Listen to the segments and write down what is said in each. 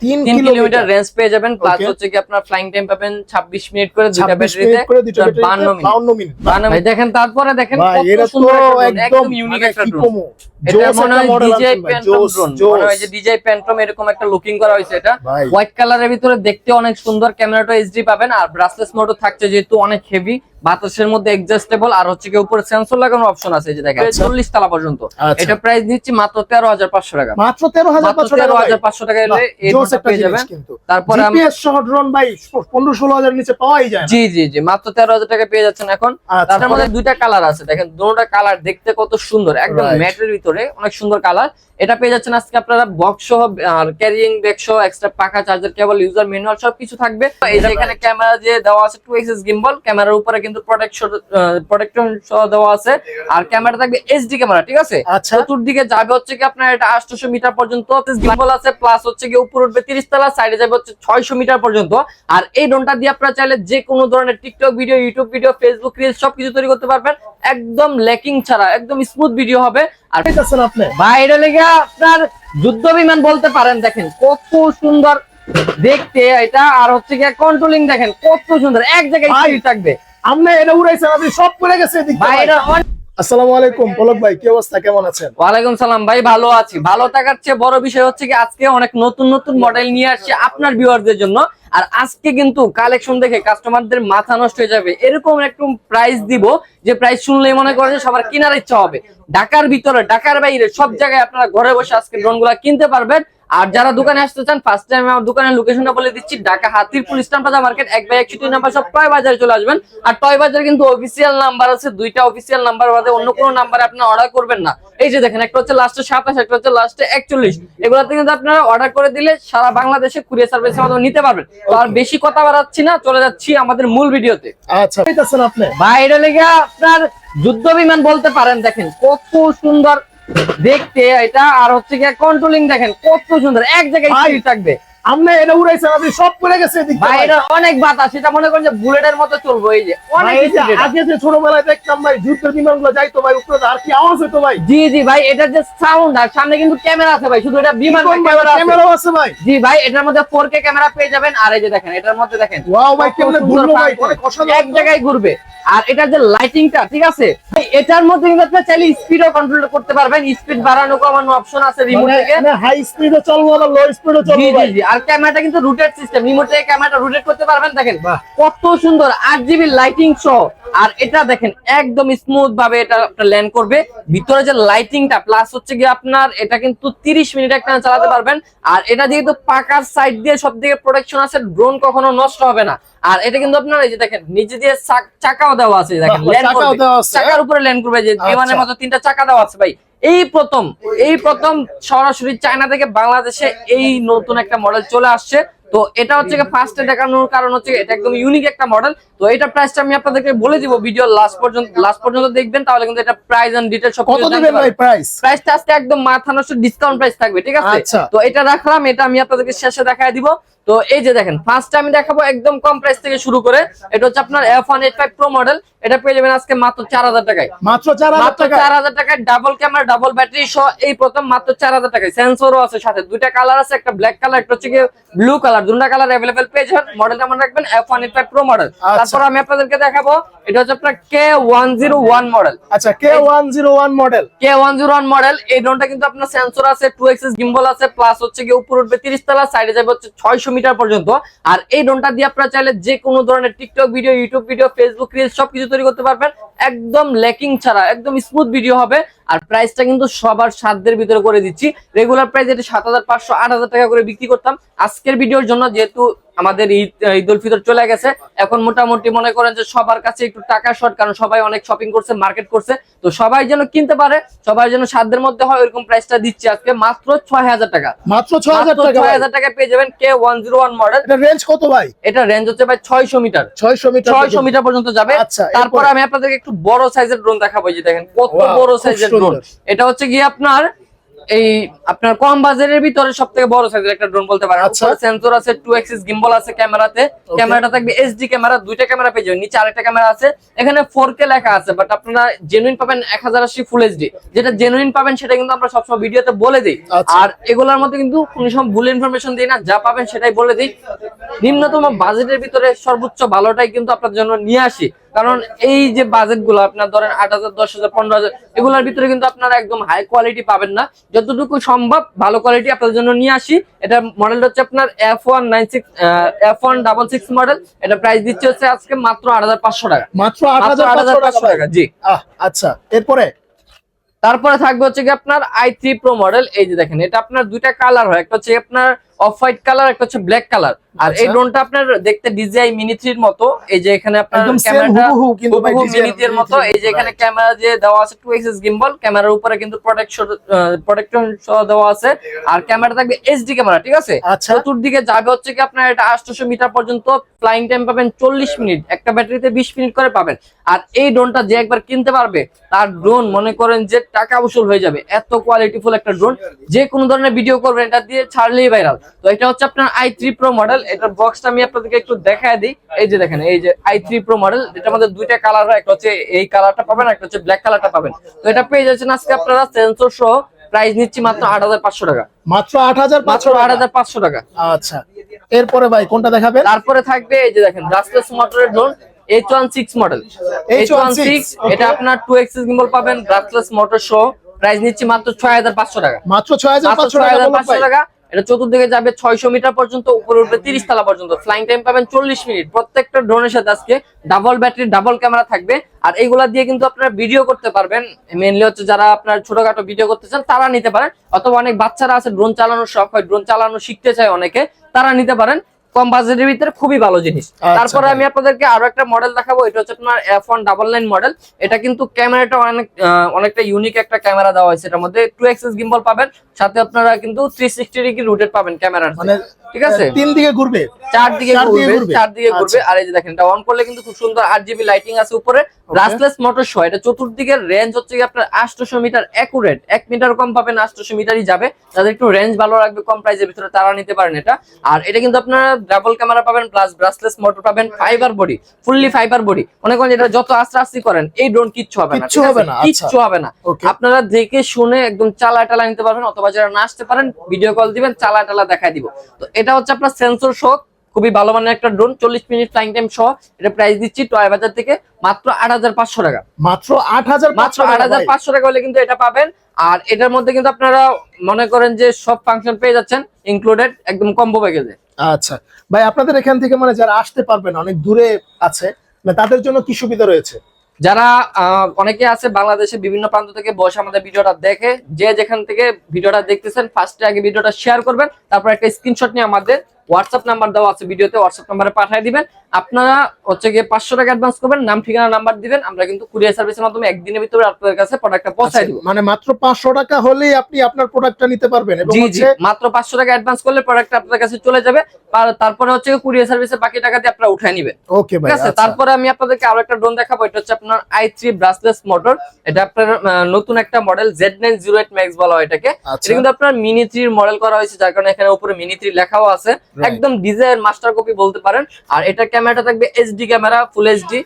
Kilometre. Range পেয়ে যাবেন plus হচ্ছে কি আপনার ফ্লাইং টাইম পাবেন ছাব্বিশ মিনিট করে দুইটা 26 মিনিট করে দুটো ব্যাটারিতে বান্ন মিনিট। 52 মিনিট। দেখেন তারপরে দেখেন এটা তো একদম ইউনিক মানে একটা ড্রোন এটা মনে হয় মডেল ডিজাই আছে প্যান্টম ড্রোন মনে হয় যে ডিজাই প্যান্টম এরকম একটা লুকিং করা হয়েছে এটা। হোয়াইট কালারের ভিতরে দেখতে অনেক সুন্দর ক্যামেরাটা এইচডি পাবেন আর ব্রাসলেস মোডও থাকছে যেহেতু অনেক হেভি বাতাসের মধ্যে এডজাস্টেবল আর হচ্ছে কি উপরে সেন্সর লাগানোর অপশন আছে যে দেখেন আচ্ছা। চল্লিশ তালা পর্যন্ত। আচ্ছা। এটা প্রাইস দিচ্ছি মাত্র তেরো হাজার পাঁচশো টাকা। মাত্র তেরো হাজার মাত্র পাঁচশো তেরো টাকা এলে ড্রোনটা পেয়ে যাবেন। তারপরে জিপিএস সহ ড্রোন ভাই পনেরো ষোলো হাজার নিচে পাওয়াই যায় জি জি জি মাত্র তেরো হাজার টাকা পেয়ে যাচ্ছেন এখন। আচ্ছা। তার মধ্যে দুইটা কালার আছে দেখেন দুটোটা কালার দেখতে কত সুন্দর একদম. ম্যাটের ভিতরে অনেক সুন্দর কালার এটা পেয়ে যাচ্ছেন আজকে আপনারা বক্স সহ আর ক্যারিং ব্যাগ সহ এক্সট্রা পাকা চার্জার কেবল ইউজার ম্যানুয়াল সবকিছু থাকবে। এই যে এখানে ক্যামেরা যে দেওয়া আছে টু এক্সএস গিম্বল ক্যামেরার উপরে কিন্তু প্রোটেকশন প্রোটেকশন সহ দেওয়া আছে। আর ক্যামেরা থাকবে এইচডি ক্যামেরা ঠিক আছে? আচ্ছা। চতুর্দিকে যাবে হচ্ছে কি আপনার এটা আটশো মিটার পর্যন্ত গিম্বল আছে প্লাস হচ্ছে কি উপর উঠবে তিরিশ তলা সাইডে যাবে হচ্ছে ছয়শো মিটার পর্যন্ত। আর এই ড্রোনটা দিয়ে আপনারা চাইলে যে কোনো ধরনের TikTok video YouTube video Facebook reels সবকিছু তৈরি করতে পারবেন। একদম ল্যাকিং ছাড়া একদম স্মুথ ভিডিও হবে। আর আপনি। বাইরে লেগে আপনার যুদ্ধ বিমান বলতে পারেন দেখেন কত সুন্দর দেখতে এটা। আর হচ্ছে কি কন্ট্রোলিং দেখেন কত সুন্দর। এক জায়গায় স্থির থাকবে। আপনি এটা উড়াইছেন আপনি সব করে গেছে এদিক ভাই। বাইরে আসসালামু আলাইকুম পলক ভাই কি অবস্থা কেমন আছেন? ওয়ালাইকুম সালাম ভাই ভালো আছি। ভালো থাকার চেয়ে বড় বিষয় হচ্ছে কি আজকে অনেক নতুন নতুন মডেল নিয়ে আসছে আপনার ভিউয়ারদের জন্য। আর আজকে কিন্তু কালেকশন দেখে কাস্টমারদের মাথা নষ্ট হয়ে যাবে। এরকম একটু প্রাইস দিব যে প্রাইস শুনলেই মনে করেন যে সবার কেনার ইচ্ছা হবে। ঢাকার ভিতরে ঢাকার বাইরে সব জায়গায় আপনারা ঘরে বসে আজকে ড্রোন কিনতে পারবেন। আর যারা দোকানে আসতে চান ফার্স্ট টাইম আমার দোকানের লোকেশনটা বলে দিচ্ছি Dhaka Hatirpool eastern plaza market এক বাই একষট্টি নাম্বার সব টয় বাজারে চলে আসবেন। আর টয় বাজার কিন্তু অফিসিয়াল নাম্বার আছে দুইটা অফিসিয়াল নাম্বার বাদে অন্য কোনো নাম্বারে আপনারা অর্ডার করবেন না। এই যে দেখেন একটা হচ্ছে লাস্টে সাতাশ একটা হচ্ছে লাস্টে একচল্লিশ। এগুলাতে কিন্তু আপনারা অর্ডার করে দিলে সারা বাংলাদেশে কুরিয়ার সার্ভিসের মাধ্যমে নিতে পারবেন। তো আর বেশি কথা বাড়াচ্ছি না চলে যাচ্ছি আমাদের মূল ভিডিওতে। আচ্ছা বাইরে লেগে আপনার যুদ্ধ বিমান বলতে পারেন দেখেন কত সুন্দর দেখতে এটা আর হচ্ছে কি কন্ট্রোলিং দেখেন কত সুন্দর। এক জায়গায় থাকবে। আপনি এটা উড়াইছেন আপনি সব করে গেছে ভাই। বাইরে অনেক বাতাস সেটা মনে করেন যে বুলেটের মতো চলবো এই যে। অনেক ভাই, এই যে speed এটা। আগে যে ছোটবেলায় দেখতাম ভাই যুদ্ধের বিমানগুলো যাইতো ভাই উপরে আর কি আওয়াজ হতো ভাই। জি জি ভাই এটার যে সাউন্ড আর সামনে কিন্তু ক্যামেরা আছে ভাই শুধু এটা বিমান ক্যামেরা আছে। ভাই। জি ভাই এটার মধ্যে 4K ক্যামেরা পেয়ে যাবেন আর এই যে দেখেন এটার মধ্যে দেখেন। ওয়াও ভাই কেমনে সুন্দর ভাই অনেক অসাধারণ। এক জায়গায় ঘুরবে। আর এটার যে লাইটিংটা ঠিক আছে? এটার মধ্যে কিন্তু আপনি চাইলে স্পিডও কন্ট্রোল করতে পারবেন স্পিড বাড়ানো কমানো অপশন আছে রিমোট থেকে? হাই স্পিডে চলবো না লো স্পিডে জি চলবো জি জি আর ক্যামেরাটা কিন্তু রুটেড সিস্টেম রিমোট থেকে ক্যামেরাটা রুটেট করতে পারবেন দেখেন। কত সুন্দর আট জিবি লাইটিং সহ। আর এটা দেখেন একদম স্মুথ ভাবে এটা ল্যান্ড করবে। ভিতরে যে লাইটিংটা প্লাস হচ্ছে কি আপনার এটা কিন্তু 30 মিনিট একটা চালাতে পারবেন। আর এটা যেহেতু পাকার সাইড দিয়ে সব দিকে প্রোটেকশন আছে ড্রোন কখনো নষ্ট হবে না। আর এটা কিন্তু আপনার এই যে দেখেন নিচে দিয়ে চাকাও দেওয়া আছে দেখেন ল্যান্ড করবে। চাকার উপরে ল্যান্ড করবে যে বিমানের আচ্ছা। মতো তিনটা চাকা দেওয়া আছে ভাই। এই প্রথম এই প্রথম সরাসরি চায়না থেকে বাংলাদেশে এই নতুন একটা মডেল চলে আসছে। তো এটা হচ্ছে ফার্স্টে দেখানোর কারণ হচ্ছে এটা একদম ইউনিক একটা মডেল তো এটা প্রাইসটা আমি আপনাদেরকে বলে দিব ভিডিও লাস্ট পর্যন্ত লাস্ট পর্যন্ত দেখবেন তাহলে কিন্তু এটা প্রাইস এন্ড ডিটেইলস সব কত দিবেন ভাই প্রাইস প্রাইসটা আজকে একদম মাথা নষ্ট ডিসকাউন্ট প্রাইস থাকবে ঠিক আছে? আচ্ছা। তো এটা রাখলাম এটা আমি আপনাদেরকে শেষে দেখায় দিব। তো এই যে দেখেন ফার্স্ট আমি দেখাবো একদম কম প্রাইস থেকে শুরু করে এটা হচ্ছে আপনার F one eight five pro model এটা পেয়ে যাবেন আজকে মাত্র চার হাজার টাকায়। মাত্র চার হাজার মাত্র টাকা চার হাজার টাকায় ডাবল ক্যামেরা ডাবল ব্যাটারি সহ এই প্রথম মাত্র চার হাজার টাকায়। সেন্সরও আছে সাথে দুইটা কালার আছে একটা ব্ল্যাক কালার একটা হচ্ছে ব্লু কালার দুটা কালার অ্যাভেলেবেল পেয়ে যাবেন মডেলটা মনে রাখবেন F one eight pro model. তারপর আমি আপনাদেরকে দেখাবো এটা হচ্ছে আপনার K one zero one model আচ্ছা K one zero one model K one zero one model এই ড্রোনটা কিন্তু আপনার সেন্সর আছে টু এক্সেস গিম্বল আছে প্লাস হচ্ছে কি উপর উঠবে তিরিশ তলা সাইডে যাবে হচ্ছে ছয়শো মিটার পর্যন্ত। আর এই ড্রোনটা দিয়ে আপনারা চাইলে যে কোনো ধরনের TikTok video YouTube video Facebook reels সবকিছু তৈরি করতে পারবেন। একদম ল্যাকিং ছাড়া, একদম স্মুথ ভিডিও হবে। আর প্রাইসটা কিন্তু সবার সাধ্যের ভিতরে করে দিচ্ছি। রেগুলার প্রাইস এটা সাত হাজার পাঁচশো আট হাজার টাকা করে বিক্রি করতাম। আজকের ভিডিওর জন্য যেহেতু আমাদের ঈদ ঈদ উল ফিতর চলে গেছে। এখন মোটামুটি মনে করেন যে সবার কাছে একটু টাকা শর্ট কারণ সবাই অনেক শপিং করছে মার্কেট করছে। তো সবাই যেন কিনতে পারে সবাই যেন সাধ্যের মধ্যে হয় ওইরকম প্রাইসটা দিচ্ছি আজকে। মাত্র ছয় হাজার টাকা। মাত্র ছয় হাজার টাকা ছয়। হাজার টাকা পেয়ে যাবেন K one zero one model এটা রেঞ্জ কত ভাই? এটা রেঞ্জ হচ্ছে ভাই ছয়শো মিটার। ছয়শো মিটার ছয়শো মিটার পর্যন্ত যাবে। আচ্ছা, তারপর আমি আপনাদেরকে একটু বড় সাইজের ড্রোন দেখাবো যে দেখেন কত বড় সাইজের ড্রোন এটা হচ্ছে গিয়ে আপনার এই আপনার কম বাজারের ভিতরে সব থেকে বড় সাইজের একটা ড্রোন বলতে পারেন। আচ্ছা। সেন্সর আছে টু এক্সিস গিম্বল আছে ক্যামেরাতে। ক্যামেরাটা থাকবে এইচডি ক্যামেরা দুইটা ক্যামেরা পেয়ে যাবেন। নিচে আরেকটা ক্যামেরা আছে। এখানে ফোর কে লেখা আছে বাট আপনারা জেনুইন পাবেন এক হাজার আশি ফুল এইচডি যেটা জেনুইন পাবেন সেটা কিন্তু আমরা সবসময় ভিডিওতে বলে দিই। আচ্ছা। আর এগুলোর মধ্যে কিন্তু কোনো সময় ভুল ইনফরমেশন দিই না যা পাবেন সেটাই বলে দিই। নিম্নতম বাজেটের ভিতরে সর্বোচ্চ ভালোটাই কিন্তু আপনার জন্য নিয়ে আসি। কারণ এই যে বাজেটগুলো আপনার ধরেন আট হাজার দশ হাজার পনেরো হাজার এগুলোর ভিতরে কিন্তু আপনারা একদম হাই কোয়ালিটি পাবেন না। যতটুকু সম্ভব ভালো কোয়ালিটি আপনাদের জন্য নিয়ে আসি। এটা মডেলটা হচ্ছে আপনার F one nine six F one double six model এটা প্রাইস দিচ্ছে হচ্ছে আজকে মাত্র আট হাজার পাঁচশো টাকা। মাত্র আট হাজার পাঁচশো টাকা। জি। আচ্ছা এরপরে? তারপরে থাকবে হচ্ছে কি আপনার আই থ্রি প্রো মডেল এই যে দেখেন এটা আপনার দুইটা কালার হয়। একটা হচ্ছে আপনার অফ হোয়াইট কালার একটা হচ্ছে ব্ল্যাক কালার আর এই আচ্ছা। ড্রোনটা আপনার দেখতে ডিজিআই মিনি থ্রির মতো। এই যে এখানে আপনার ক্যামেরাটা মিনি থ্রির মতো। এই যে এখানে ক্যামেরা যে দেওয়া আছে টু গিম্বল ক্যামেরার উপরে কিন্তু প্রোটেকশন প্রোটেকশন সহ দেওয়া আছে। আর ক্যামেরা থাকবে এইচডি ক্যামেরা ঠিক আছে? আচ্ছা। চতুর্দিকে যাবে হচ্ছে কি আপনার এটা আটশোশো মিটার পর্যন্ত ফ্লাইং টাইম পাবেন চল্লিশ মিনিট। একটা ব্যাটারিতে বিশ মিনিট করে পাবেন। আর এই ড্রোনটা যে একবার কিনতে পারবে তার ড্রোন মনে করেন যে টাকা উসুল হয়ে যাবে। এত কোয়ালিটিফুল একটা ড্রোন। যে কোনো ধরনের ভিডিও করবেন এটা দিয়ে ছাড়লেই ভাইরাল তো এটা হচ্ছে আপনার আই থ্রি প্রো মডেল এটার বক্সটা আমি আপনাদেরকে একটু দেখায় দিই। এই যে দেখেন এই যে আই থ্রি প্রো মডেল এটার মধ্যে দুইটা কালার হয় একটা হচ্ছে এই কালারটা পাবেন একটা হচ্ছে ব্ল্যাক কালারটা পাবেন। তো এটা পেয়ে যাচ্ছেন আজকে আপনারা সেন্সর সহ প্রাইস নিচ্ছি মাত্র আট হাজার পাঁচশো টাকা। মাত্র আট হাজার মাত্র পাঁচশো আট হাজার পাঁচশো টাকা। আচ্ছা। এরপরে ভাই কোনটা দেখাবেন? তারপরে থাকবে এই যে দেখেন রাস্টাস মোটরের drone H one six model H one H16, six এটা আপনার টু এক্সিস গিম্বল পাবেন ব্রাসলেস মোটর সহ প্রাইস নিচ্ছি মাত্র ছয় হাজার পাঁচশো টাকা। মাত্র ছয় হাজার পাঁচশো টাকা। এটা চতুর্দিকে যাবে ছয়শো মিটার পর্যন্ত, উপরে উঠবে তিরিশ তালা পর্যন্ত। ফ্লাইং টাইম পাবেন চল্লিশ মিনিট। প্রত্যেকটা ড্রোনের সাথে আজকে ডাবল ব্যাটারি ডাবল ক্যামেরা থাকবে। আর এইগুলা দিয়ে কিন্তু আপনারা ভিডিও করতে পারবেন। মেনলি হচ্ছে যারা আপনার ছোটখাটো ভিডিও করতে চান, তারা নিতে পারেন। অথবা অনেক বাচ্চারা আছে ড্রোন চালানোর শখ হয় ড্রোন চালানো শিখতে চায় অনেকে, তারা নিতে পারেন। কম বাজেটের ভিতরে খুবই ভালো জিনিস। আচ্ছা তারপরে আমি আপনাদেরকে আরও একটা মডেল দেখাবো এটা হচ্ছে আপনার F one double nine model এটা কিন্তু ক্যামেরাটা অনেক অনেকটা ইউনিক একটা ক্যামেরা দেওয়া হয়েছে। এটার মধ্যে টু এক্সেস গিম্বল পাবেন সাথে আপনারা কিন্তু থ্রি সিক্সটি ডিগ্রি রুটেড পাবেন ক্যামেরার। মানে ঠিক আছে? তিন দিকে ঘুরবে। চারদিকে চারদিকে ঘুরবে ঘুরবে। চারদিকে ঘুরবে। আচ্ছা। আর এই যে দেখেন এটা অন করলে কিন্তু খুব সুন্দর আট জিবি লাইটিং আছে উপরে। ব্রাসলেস মোটর সহ এটা চতুর্দিকের রেঞ্জ হচ্ছে কি আপনার আটশোশো মিটার অ্যাকুরেট এক মিটার কম পাবেন আটশোশো মিটারই যাবে। একটু রেঞ্জ ভালো রাখবে কম প্রাইসের ভিতরে তারা নিতে পারেন এটা। আর এটা কিন্তু আপনারা ডাবল ক্যামেরা পাবেন প্লাস ব্রাসলেস মোটর পাবেন fibre body fully fibre body মনে করেন এটা যত আস্তে আস্তে করেন এই ড্রোন কিচ্ছু হবে না কিচ্ছু হবে না, আচ্ছা। কিচ্ছু হবে না। আপনারা দেখে শুনে একদম চালা টালা নিতে পারবেন অথবা যারা না আসতে পারেন ভিডিও কল দিবেন চালা টালা দেখাই দিব। তো এটা হচ্ছে আপনার সেন্সর সহ খুবই ভালো মানের একটা ড্রোন চল্লিশ মিনিট ফ্লাইং টাইম সহ এটা প্রাইস দিচ্ছি টয় বাজার থেকে মাত্র আট হাজার পাঁচশো টাকা। মাত্র আট হাজার মাত্র আট হাজার পাঁচশো টাকা হলে কিন্তু এটা পাবেন। আর এটার মধ্যে কিন্তু আপনারা মনে করেন যে সব ফাংশন পেয়ে যাচ্ছেন ইনক্লুডেড একদম কম্বো প্যাকেজে আচ্ছা। ভাই আপনাদের এখান থেকে মানে যারা আসতে পারবেন অনেক দূরে আছে মানে তাদের জন্য কি সুবিধা রয়েছে? যারা অনেকে আছে বাংলাদেশের বিভিন্ন প্রান্ত থেকে বসে আমাদের ভিডিওটা দেখে, যে যেখান থেকে ভিডিওটা দেখতেছেন ফার্স্টে আগে ভিডিওটা শেয়ার করবেন, তারপর একটা স্ক্রিনশট নিয়ে আমাদের হোয়াটসঅ্যাপ নাম্বার দেওয়া আছে ভিডিওতে হোয়াটসঅ্যাপ নাম্বারে পাঠিয়ে দিবেন। আপনারা হচ্ছে গিয়ে পাঁচশো টাকা অ্যাডভান্স করবেন নাম ঠিকানা নাম্বার দিবেন আমরা কিন্তু কুরিয়ার সার্ভিসের মাধ্যমে একদিনের ভিতরে আপনাদের কাছে প্রোডাক্টটা পৌঁছায় দিব। মানে মাত্র পাঁচশো টাকা হলেই আপনি আপনার প্রোডাক্টটা নিতে পারবেন জি জি মাত্র পাঁচশো টাকা অ্যাডভান্স করলে প্রোডাক্ট আপনার কাছে চলে যাবে তারপরে হচ্ছে কুরিয়ার সার্ভিসে বাকি টাকা দিয়ে আপনারা উঠায় নিবেন। ওকে ভাই ঠিক আছে? আচ্ছা। তারপরে আমি আপনাদেরকে আরও একটা ড্রোন দেখাবো এটা হচ্ছে আপনার আই থ্রি ব্রাসলেস মোটর এটা আপনার নতুন একটা model Z nine zero eight max বলা হয় এটাকে। আচ্ছা। এটা কিন্তু আপনার মিনি থ্রির মডেল করা হয়েছে যার কারণে এখানে উপরে মিনি থ্রি লেখাও আছে. একদম ডিজাইন মাস্টার কপি বলতে পারেন। আর এটা ক্যামেরাটা থাকবে HD camera full HD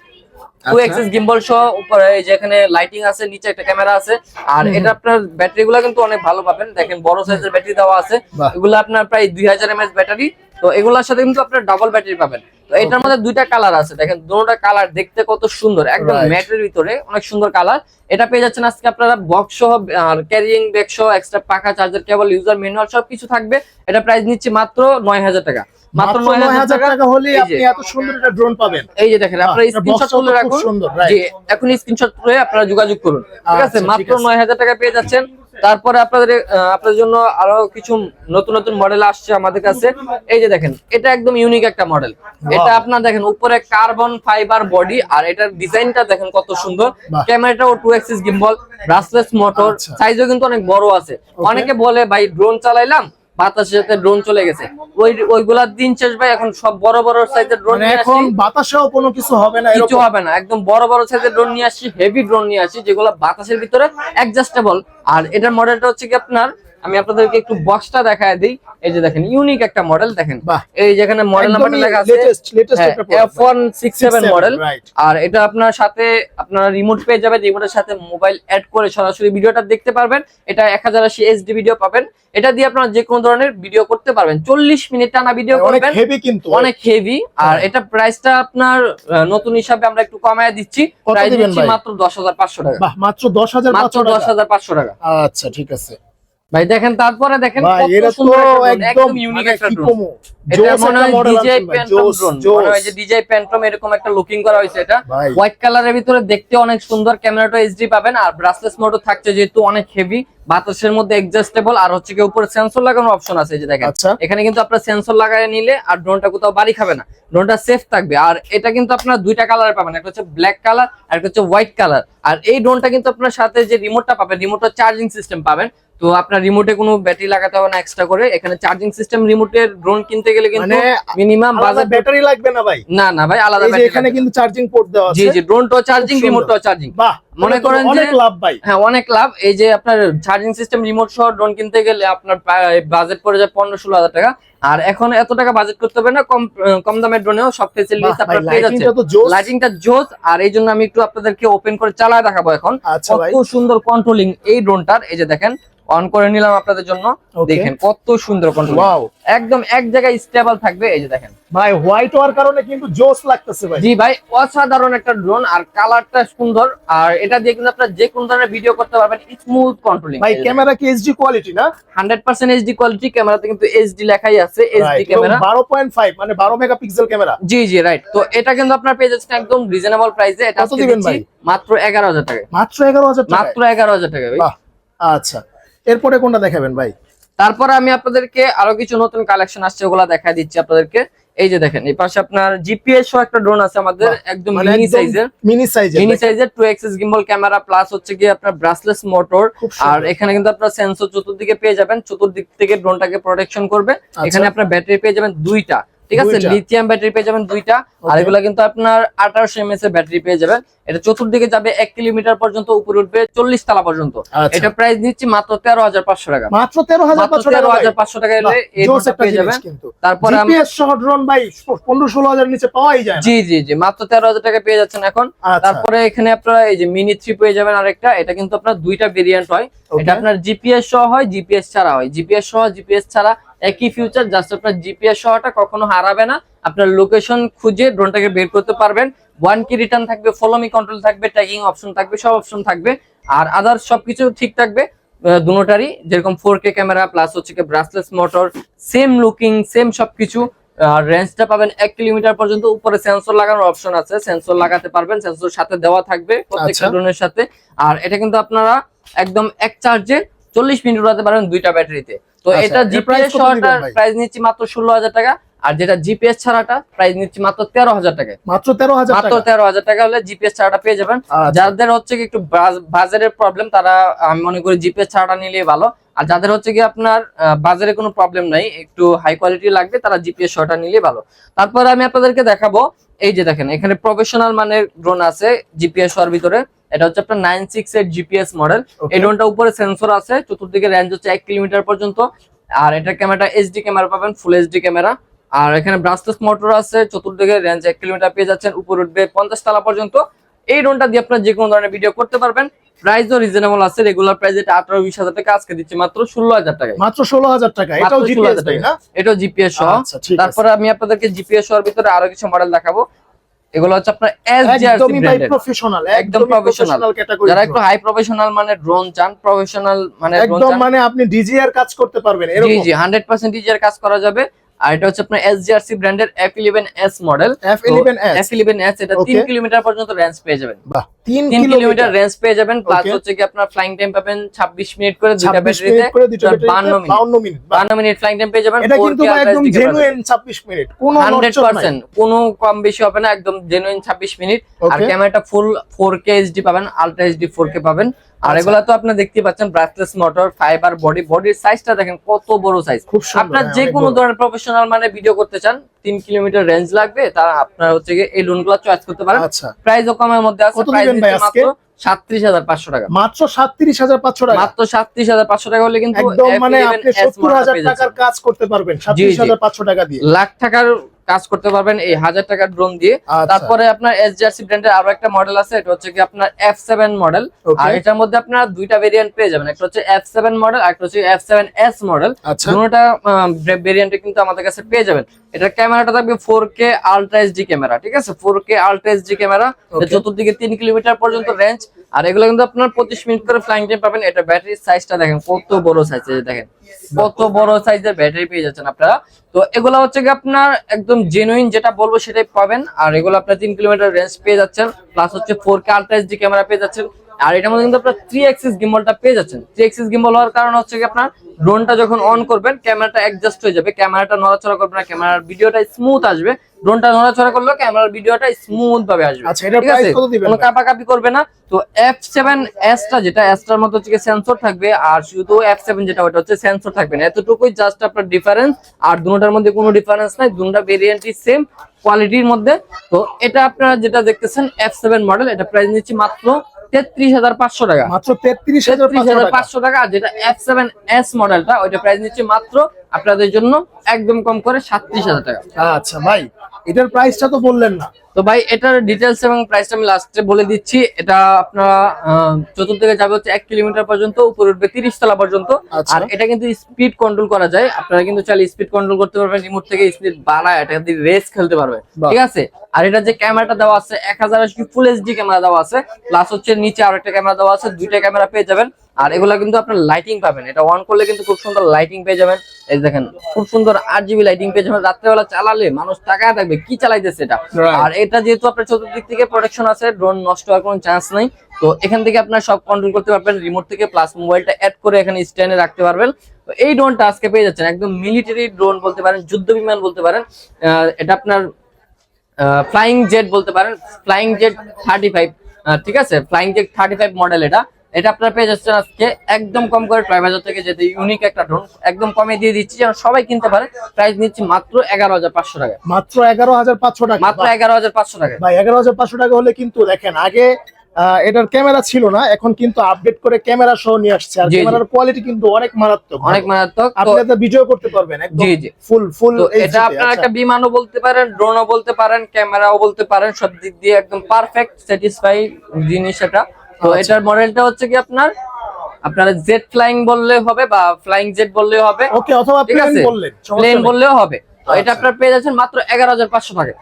two. Axis gimbal সহ উপরে এই যে এখানে লাইটিং আছে নিচে একটা ক্যামেরা আছে। আর এটা আপনার ব্যাটারি গুলো কিন্তু অনেক ভালো পাবেন। দেখেন বড় সাইজের ব্যাটারি দেওয়া আছে। এগুলো আপনার প্রায় দুই হাজার এমএস ব্যাটারি তো এগুলোর সাথে কিন্তু আপনার ডাবল ব্যাটারি পাবেন। তো এটার মধ্যে দুইটা কালার আছে। দেখেন দুটোটা কালার দেখতে কত সুন্দর একদম ম্যাটের ভিতরে অনেক সুন্দর কালার। এটা পেয়ে যাচ্ছেন আজকে আপনারা বক্স সহ আর ক্যারিং ব্যাগ সহ এক্সট্রা পাকা চার্জার কেবল ইউজার ম্যানুয়াল সব কিছু থাকবে। এটা প্রাইস নিচ্ছে মাত্র নয় হাজার টাকা। মাত্র মাত্র নয় হাজার টাকা। যে। আপনি এত সুন্দর একটা ড্রোন পাবেন। এই যে দেখেন আপনারা স্ক্রিনশট তুলে রাখুন। জি এখন স্ক্রিনশট তুলে আপনারা যোগাযোগ করুন। ঠিক আছে আচ্ছা, মাত্র আছে। নয় হাজার টাকা পেয়ে যাচ্ছেন। তারপরে আপনাদের আপনাদের জন্য আরও কিছু নতুন নতুন মডেল আসছে আমাদের কাছে। এই যে দেখেন এটা একদম ইউনিক একটা মডেল এটা আপনার দেখেন উপরে কার্বন ফাইবার বডি আর এটার ডিজাইনটা দেখেন কত সুন্দর। ক্যামেরাটা ক্যামেরাটাও two axis gimbal brushless motor. সাইজও কিন্তু অনেক বড় আছে। অনেকে বলে ভাই ড্রোন চালাইলাম বাতাসের সাথে ড্রোন চলে গেছে। ওই ওইগুলার দিন শেষ ভাই এখন সব বড় বড় সাইজের ড্রোন মানে এখন বাতাসেও কোনো কিছু হবে না কিছু হবে না একদম বড় বড় সাইজের ড্রোন নিয়ে আসছি হেভি ড্রোন নিয়ে আসছি যেগুলো বাতাসের ভিতরে অ্যাডজাস্টেবল আর এটার মডেলটা হচ্ছে কি আপনার আমি আপনাদেরকে একটু বক্সটা দেখায় দিই। এই যে দেখেন ইউনিক একটা মডেল দেখেন। এই যেখানে মডেল নাম্বারটা লেখা আছে। সিক্স সেভেন মডেল আর এটা আপনার সাথে আপনার রিমোট পেয়ে যাবেন রিমোটের সাথে মোবাইল অ্যাড করে সরাসরি ভিডিওটা দেখতে পারবেন। এটা এক হাজার আশি এইচডি ভিডিও পাবেন। এটা দিয়ে আপনারা যে কোনো ধরনের ভিডিও করতে পারবেন। চল্লিশ মিনিট টানা ভিডিও করবেন। অনেক হেভি কিন্তু। অনেক হেভি আর হ্যাঁ। এটা প্রাইসটা আপনার নতুন হিসাবে আমরা একটু কমায় দিচ্ছি। প্রাইস দিচ্ছি মাত্র দশ হাজার পাঁচশো টাকা। বাহ মাত্র 10500 মাত্র দশ টাকা। হাজার পাঁচশো টাকা। আচ্ছা ঠিক আছে। ভাই দেখেন তারপরে দেখেন ভাই কত তো সুন্দর একটা drone, একদম একদম ইউনিক মানে একটা ড্রোন এটা মনে হয় ডিজাই প্যান্টম ড্রোন মনে হয় যে ডিজাই প্যান্টম এরকম একটা লুকিং করা হয়েছে এটা। হোয়াইট কালারের ভিতরে দেখতে অনেক সুন্দর ক্যামেরাটা এইচডি পাবেন। আর ব্রাসলেস মোডও থাকছে যেহেতু অনেক হেভি বাতাসের মধ্যে অ্যাডজাস্টেবল আর হচ্ছে কি উপরে সেন্সর লাগানোর অপশন আছে এই যে দেখেন। আচ্ছা। এখানে কিন্তু আপনার সেন্সর লাগায় নিলে আর ড্রোনটা কোথাও বাড়ি খাবে না। ড্রোনটা সেফ থাকবে। আর এটা কিন্তু আপনার দুইটা কালারে পাবেন একটা হচ্ছে ব্ল্যাক কালার আর একটা হচ্ছে হোয়াইট কালার আর এই ড্রোনটা কিন্তু আপনার সাথে যে রিমোটটা পাবেন রিমোটটা চার্জিং সিস্টেম পাবেন। তো আপনার রিমোটে কোনো ব্যাটারি লাগাতে হবে না এক্সট্রা করে। এখানে চার্জিং সিস্টেম রিমোটের ড্রোন কিনতে গেলে কিন্তু মানে মিনিমাম বাজার ব্যাটারি লাগবে না ভাই। না না ভাই আলাদা ব্যাটারি এখানে কিন্তু চার্জিং পোর্ট দেওয়া জি আছে। জি ড্রোনটাও চার্জিং রিমোট রিমোটটাও চার্জিং বাহ! মনে করেন অনেক লাভ ভাই। হ্যাঁ অনেক লাভ। এই যে আপনার চার্জিং সিস্টেম রিমোট সহ ড্রোন কিনতে গেলে আপনার বাজেট পড়ে যায় পনেরো ষোলো হাজার টাকা। আর এখন এত টাকা বাজেট করতে হবে না কম কম দামের ড্রোনেও সব ফেসিলিটিস আপনার পেয়ে যাচ্ছে লাইটিংটা জোস। আর এই জন্য আমি একটু আপনাদেরকে ওপেন করে চালায় দেখাবো এখন। আচ্ছা কত সুন্দর কন্ট্রোলিং এই ড্রোনটার এই যে দেখেন অন করে নিলাম আপনাদের জন্য। দেখেন কত সুন্দর কন্ট্রোল একদম এক জায়গায় স্টেবল থাকবে। এই যে দেখেন। ভাই হোয়াইট হওয়ার কারণে কিন্তু জোস লাগতেছে ভাই। জি ভাই অসাধারণ একটা ড্রোন আর কালারটা সুন্দর। আর এটা দিয়ে কিন্তু আপনারা যে কোন ধরনের ভিডিও করতে পারবেন স্মুথ কন্ট্রোলিং ভাই ক্যামেরা কি এইচডি কোয়ালিটি না? হান্ড্রেড পার্সেন্ট এইচডি কোয়ালিটি ক্যামেরাতে কিন্তু এইচডি লেখাই আছে এইচডি ক্যামেরা বারো পয়েন্ট ফাইভ মানে বারো মেগাপিক্সেল ক্যামেরা জি জি রাইট তো এটা কিন্তু আপনার পেয়ে যাচ্ছেন একদম রিজনেবল প্রাইসে এটা কত দিবেন ভাই? মাত্র এগারো হাজার টাকা। মাত্র এগারো হাজার টাকা মাত্র এগারো হাজার টাকা ভাই। আচ্ছা। এরপরে কোনটা দেখাবেন ভাই? তারপরে আমি আপনাদেরকে আরও কিছু নতুন কালেকশন আসছে ওগুলা দেখা দিচ্ছি আপনাদেরকে। এই যে দেখেন এই পাশে আপনার জিপিএস সহ একটা ড্রোন আছে আমাদের একদম মানে সাইজের মিনি সাইজের মিনি সাইজের two axis gimbal camera plus হচ্ছে কি আপনার ব্রাসলেস মোটর আর এখানে কিন্তু আপনার সেন্সর চতুর্দিকে পেয়ে যাবেন চতুর্দিক থেকে ড্রোনটাকে প্রোটেকশন করবে। এখানে আপনার ব্যাটারি পেয়ে যাবেন দুইটা। ঠিক আছে? লিথিয়াম ব্যাটারি পেয়ে যাবেন দুইটা। আর. এগুলা কিন্তু আপনার আঠারোশো এমএস এর ব্যাটারি পেয়ে যাবেন। এটা চতুর্দিকে যাবে এক কিলোমিটার পর্যন্ত উপরে উঠবে চল্লিশ তালা পর্যন্ত। আচ্ছা। এটা প্রাইস নিচ্ছি মাত্র তেরো হাজার পাঁচশো টাকা। মাত্র তেরো হাজার তেরো হাজার পাঁচশো টাকা এলে পেয়ে যাবেন। তারপরে পনেরো ষোলো হাজার নিচে পাওয়াই যায় জি জি জি মাত্র তেরো হাজার টাকা পেয়ে যাচ্ছেন এখন। আচ্ছা। তারপরে এখানে আপনারা এই যে মিনি থ্রি পেয়ে যাবেন আরেকটা। এটা কিন্তু আপনার দুইটা ভেরিয়েন্ট হয়। এটা আপনার জিপিএস সহ হয় জিপিএস ছাড়া হয়। জিপিএস সহ জিপিএস ছাড়া একই ফিউচার জাস্ট আপনার জিপিএস সহটা কখনো হারাবে না। আপনার লোকেশন খুঁজে ড্রোনটাকে বের করতে পারবেন। ওয়ান কি রিটার্ন থাকবে ফলোমি কন্ট্রোল থাকবে ট্যাগিং অপশন থাকবে সব অপশন থাকবে। আর আদার্স সবকিছু ঠিক থাকবে আহ, দুটোটারই যেরকম ফোর কে ক্যামেরা প্লাস হচ্ছে কি brushless motor same looking same সবকিছু। আর রেঞ্জটা পাবেন এক কিলোমিটার পর্যন্ত। উপরে সেন্সর লাগানোর অপশন আছে। সেন্সর লাগাতে পারবেন সেন্সর সাথে দেওয়া থাকবে প্রত্যেকটা আচ্ছা। ড্রোনের সাথে। আর এটা কিন্তু আপনারা একদম এক চার্জে চল্লিশ মিনিট উড়াতে পারবেন দুইটা ব্যাটারিতে তো আচ্ছা, এটা জিপিএস সহটার প্রাইস নিচ্ছি মাত্র ষোলো হাজার টাকা আর যেটা জিপিএস ছাড়াটা প্রাইস নিচ্ছি মাত্র তেরো হাজার টাকা। মাত্র তেরো হাজার মাত্র তেরো হাজার টাকা হলে জিপিএস ছাড়াটা পেয়ে যাবেন। আচ্ছা। যাদের হচ্ছে কি একটু বাজ- বাজারের প্রবলেম তারা আমি মনে করি জিপিএস ছাড়াটা নিলেই ভালো। আর যাদের হচ্ছে কি আপনার বাজারে কোনো প্রবলেম নাই একটু হাই কোয়ালিটি লাগবে তারা জিপিএস শটা নিলেই ভালো। তারপরে আমি আপনাদেরকে দেখাবো এই যে দেখেন এখানে প্রফেশনাল মানের ড্রোন আছে জিপিএস হওয়ার ভিতরে। এটা হচ্ছে আপনার nine six eight GPS model. এই ড্রোনটা উপরে সেন্সর আছে চতুর্দিকে রেঞ্জ হচ্ছে এক কিলোমিটার পর্যন্ত। আর এটার ক্যামেরাটা এইচডি ক্যামেরা পাবেন ফুল এইচডি ক্যামেরা আর এখানে ব্রাসলেস মোটর আছে চতুর্দিকে রেঞ্জ এক কিলোমিটার পেয়ে যাচ্ছেন উপর উঠবে পঞ্চাশ তালা পর্যন্ত। এই ড্রোনটা দিয়ে আপনারা যে কোনো ধরনের ভিডিও করতে পারবেন। প্রাইসও রিজনেবল আছে রেগুলার প্রাইস এটা আঠারো বিশ হাজার টাকা আজকে দিচ্ছি মাত্র ষোলো হাজার টাকায়। মাত্র ষোলো হাজার টাকা এটাও জিপিএস 16,000 তাই না? এটাও জিপিএস সহ। আচ্ছা তারপরে আমি আপনাদেরকে জিপিএস হওয়ার ভিতরে আরও কিছু মডেল দেখাবো। এগুলো হচ্ছে আপনার একদমই ভাই প্রফেশনাল একদম প্রফেশনাল ক্যাটাগরি যারা একটু হাই প্রফেশনাল মানে ড্রোন চান প্রফেশনাল মানে ড্রোন একদম মানে আপনি ডিজিআর কাজ করতে পারবেন জি এরকম জি হান্ড্রেড পার্সেন্ট ডিজিআর কাজ করা যাবে। আর এটা হচ্ছে আপনার এসজিআরসি ব্র্যান্ডের F eleven S model F eleven S F eleven S এটা তিন. কিলোমিটার পর্যন্ত রেঞ্জ পেয়ে যাবেন। বাহ তিন কিলোমিটার। রেঞ্জ পেয়ে যাবেন প্লাস হচ্ছে কি আপনার ফ্লাইং টাইম পাবেন ছাব্বিশ মিনিট করে দুইটা ব্যাটারিতে 52 মিনিট 52 মিনিট বাহ, বান্ন মিনিট ফ্লাইং টাইম পেয়ে যাবেন এটা কিন্তু একদম জেনুইন 26 মিনিট কোনো হান্ড্রেড পার্সেন্ট কোনো কম বেশি হবে না একদম জেনুইন ছাব্বিশ মিনিট আর. ক্যামেরাটা ফুল ফোর কে এইচডি পাবেন আলট্রা এইচডি ফোর কে পাবেন। আর এগুলা তো আপনি দেখতে পাচ্ছেন ব্রাশলেস মোটর ফাইবার বডি বডির সাইজটা দেখেন কত বড় সাইজ খুব আপনার হ্যাঁ, যে কোনো ধরনের প্রফেশনাল মানে ভিডিও করতে চান তিন কিলোমিটার রেঞ্জ লাগবে তারা আপনার হচ্ছে এই লোনগুলো চয়েস করতে পারেন। প্রাইস প্রাইসও কমের মধ্যে আছে প্রাইস মাত্র সাতত্রিশ হাজার পাঁচশো টাকা। মাত্র সাতত্রিশ হাজার পাঁচশো টাকা। মাত্র সাতত্রিশ হাজার পাঁচশো টাকা হলে কিন্তু একদম মানে আপনি সত্তর হাজার টাকার কাজ করতে পারবেন সাতত্রিশ হাজার পাঁচশো টাকা দিয়ে। লাখ টাকার কাজ করতে পারবেন এই হাজার টাকার ড্রোন দিয়ে। তারপরে আপনার এস জার্সি ব্র্যান্ডের আরও একটা মডেল আছে এটা হচ্ছে কি আপনার এফ সেভেন মডেল আর এটার মধ্যে আপনার দুইটা ভেরিয়েন্ট পেয়ে যাবেন একটা হচ্ছে এফ সেভেন মডেল আর একটা হচ্ছে এফ সেভেন এস মডেল ভেরিয়েন্টে কিন্তু আমাদের কাছে পেয়ে যাবেন। এটার ক্যামেরাটা থাকবে ফোর কে আলট্রা ক্যামেরা ঠিক আছে? Four K ultra HD camera চতুর্দিকে তিন কিলোমিটার পর্যন্ত রেঞ্জ আর এগুলো কিন্তু আপনার পঁচিশ মিনিট করে ফ্লাইং টাইম পাবেন। এটা ব্যাটারির সাইজটা দেখেন, কত বড় সাইজ দেখেন। কত বড় সাইজের ব্যাটারি পেয়ে যাচ্ছেন আপনারা। তো এগুলো হচ্ছে কি আপনার একদম জেনুইন যেটা বলব সেটাই পাবেন। আর এগুলো আপনার তিন কিলোমিটার রেঞ্জ পেয়ে যাচ্ছেন প্লাস হচ্ছে four K ultra HD camera পেয়ে যাচ্ছেন। আর এটার মধ্যে কিন্তু আপনার থ্রি এক্সিস গিম্বলটা পেয়ে যাচ্ছেন। থ্রি এক্সিস গিম্বল হওয়ার কারণ হচ্ছে কি আপনার ড্রোনটা যখন অন করবেন ক্যামেরাটা অ্যাডজাস্ট হয়ে যাবে। ক্যামেরাটা নড়াচড়া করবে না ক্যামেরার ভিডিওটা স্মুথ আসবে। ড্রোনটা নড়াচড়া করলেও ক্যামেরার ভিডিওটা স্মুথ ভাবে আসবে। আচ্ছা, ঠিক আছে? price কত দিবেন? কোনো? কাপাকাপি করবে না। তো এফ সেভেন এসটা যেটা এসটার মতো হচ্ছে সেন্সর থাকবে আর শুধু এফ সেভেন যেটা ওটা হচ্ছে সেন্সর থাকবে না। এতটুকুই জাস্ট আপনার ডিফারেন্স আর দুটার মধ্যে কোনো ডিফারেন্স নাই দুটা ভেরিয়েন্টই সেম কোয়ালিটির মধ্যে। তো এটা আপনারা যেটা দেখতেছেন এফ সেভেন মডেল এটা প্রাইস নিচ্ছি মাত্র তেত্রিশ হাজার পাঁচশো টাকা। মাত্র তেত্রিশ হাজার পাঁচশো টাকা। যেটা এফ সেভেন এস মডেলটা ওইটা প্রাইস নিচ্ছে মাত্র আপনাদের জন্য একদম কম করে সাতত্রিশ হাজার টাকা। আচ্ছা ভাই এটার প্রাইসটা তো বললেন না। তো ভাই এটার ডিটেলস এবং প্রাইসটা আমি লাস্টে বলে দিচ্ছি। এটা আপনারা চতুর্দিকে যাবে হচ্ছে এক কিলোমিটার পর্যন্ত উপরে উঠবে তিরিশ তলা পর্যন্ত। আচ্ছা। আর এটা কিন্তু স্পিড কন্ট্রোল করা যায়। আপনারা কিন্তু চাইলে স্পিড কন্ট্রোল করতে পারবেন রিমোট থেকে স্পিড বাড়ায় এটা দিয়ে রেস খেলতে পারবেন বাহ। ঠিক আছে? আর এটা যে ক্যামেরাটা দেওয়া আছে এক হাজার আশি ফুল এইচডি ক্যামেরা দেওয়া আছে। প্লাস হচ্ছে নিচে আরও একটা ক্যামেরা দেওয়া আছে দুইটা ক্যামেরা পেয়ে যাবেন। আর এগুলা কিন্তু আপনার লাইটিং পাবেন। এটা অন করলে কিন্তু খুব সুন্দর লাইটিং পেয়ে যাবেন। এই দেখেন খুব সুন্দর আট জিবি লাইটিং পেয়ে যাবেন। রাত্রেবেলা চালালে মানুষ তাকায় থাকবে কি চালাইতেছে এটা? আর এটা যেহেতু আপনার চতুর্দিক থেকে প্রোটেকশন আছে ড্রোন নষ্ট হওয়ার কোনো চান্স নাই। তো এখান থেকে আপনার সব কন্ট্রোল করতে পারবেন রিমোট থেকে প্লাস মোবাইলটা অ্যাড করে এখানে স্ট্যান্ডে রাখতে পারবেন। তো এই ড্রোনটা আজকে পেয়ে যাচ্ছেন। একদম মিলিটারি ড্রোন বলতে পারেন যুদ্ধ বিমান বলতে পারেন। আহ, এটা আপনার ফ্লাইং জেট বলতে পারেন। ফ্লাইং জেট থার্টি ফাইভ ঠিক আছে? Flying jet thirty five model এটা। এটা আপনারা পেয়ে যাচ্ছেন আজকে একদম কম করে ট্রাই বাজার থেকে যেতে ইউনিক একটা ড্রোন একদম কমে দিয়ে দিচ্ছি যেন সবাই কিনতে পারে। প্রাইস নিচ্ছি মাত্র এগারো হাজার পাঁচশো টাকা মাত্র এগারো হাজার পাঁচশো টাকা। মাত্র এগারো হাজার পাঁচশো টাকা ভাই এগারো হাজার পাঁচশো টাকা হলে কিন্তু দেখেন আগে এটার ক্যামেরা ছিল না এখন কিন্তু আপডেট করে ক্যামেরা সহ নিয়ে আসছে। আর। ক্যামেরার কোয়ালিটি কিন্তু অনেক মারাত্মক অনেক মারাত্মক। আপনি এটা ভিডিও করতে পারবেন একদম জি, জি। ফুল ফুল এটা আপনার একটা বিমানও বলতে পারেন ড্রোনও বলতে পারেন ক্যামেরাও বলতে পারেন সব দিক দিয়ে একদম পারফেক্ট স্যাটিসফাই জিনিস এটা। তো আচ্ছা। এটার মডেলটা হচ্ছে কি আপনার? আপনারা জেট ফ্লাইং বললে হবে বা ফ্লাইং জেট বললে হবে। ওকে অথবা প্লেন বললেন প্লেন বললেও হবে। এটা আচ্ছা। আপনার পেয়ে যাচ্ছেন মাত্র এগারো হাজার পাঁচশো টাকা।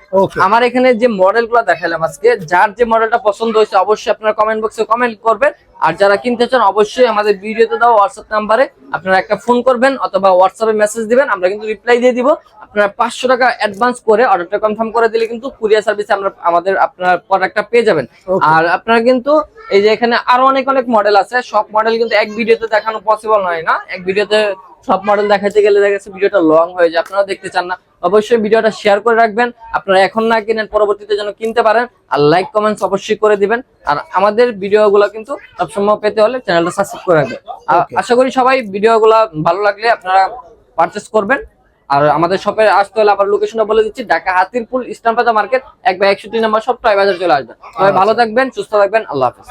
আমার এখানে যে মডেলগুলো দেখালাম আজকে যার যে মডেলটা পছন্দ হয়েছে অবশ্যই আপনারা কমেন্ট বক্সে কমেন্ট করবেন। আর যারা কিনতে চান অবশ্যই আমাদের ভিডিওতে দাও হোয়াটসঅ্যাপ নাম্বারে আপনারা একটা ফোন করবেন অথবা হোয়াটসঅ্যাপে মেসেজ দিবেন আমরা কিন্তু রিপ্লাই দিয়ে দিব। আপনারা পাঁচশো টাকা অ্যাডভান্স করে অর্ডারটা কনফার্ম করে দিলে কিন্তু কুরিয়ার সার্ভিসে আমরা আমাদের আপনার প্রোডাক্টটা পেয়ে যাবেন। আর আপনারা কিন্তু এই যে এখানে আরও অনেক অনেক মডেল আছে। সব মডেল কিন্তু এক ভিডিওতে দেখানো পসিবল নয় না। এক ভিডিওতে সব মডেল দেখাতে গেলে দেখা যাচ্ছে ভিডিওটা লং হয়ে যায় আপনারা দেখতে চান না। অবশ্যই ভিডিওটা শেয়ার করে রাখবেন আপনারা এখন না কিনেন পরবর্তীতে যেন কিনতে পারেন আর লাইক কমেন্টস অবশ্যই করে দিবেন। আর আমাদের ভিডিওগুলো কিন্তু সবসময় পেতে হলে চ্যানেলটা সাবস্ক্রাইব করে রাখবেন। আশা করি সবাই ভিডিওগুলো ভালো লাগলে আপনারা পারচেস করবেন। আর আমাদের শপে আসতে হলে আবার লোকেশনটা বলে দিচ্ছি ঢাকা হাতিরপুল ইস্টার্ন মার্কেট এক বা একষট্টি নাম্বার সব টয় বাজার চলে আসবেন। সবাই ভালো থাকবেন সুস্থ থাকবেন আল্লাহ হাফেজ।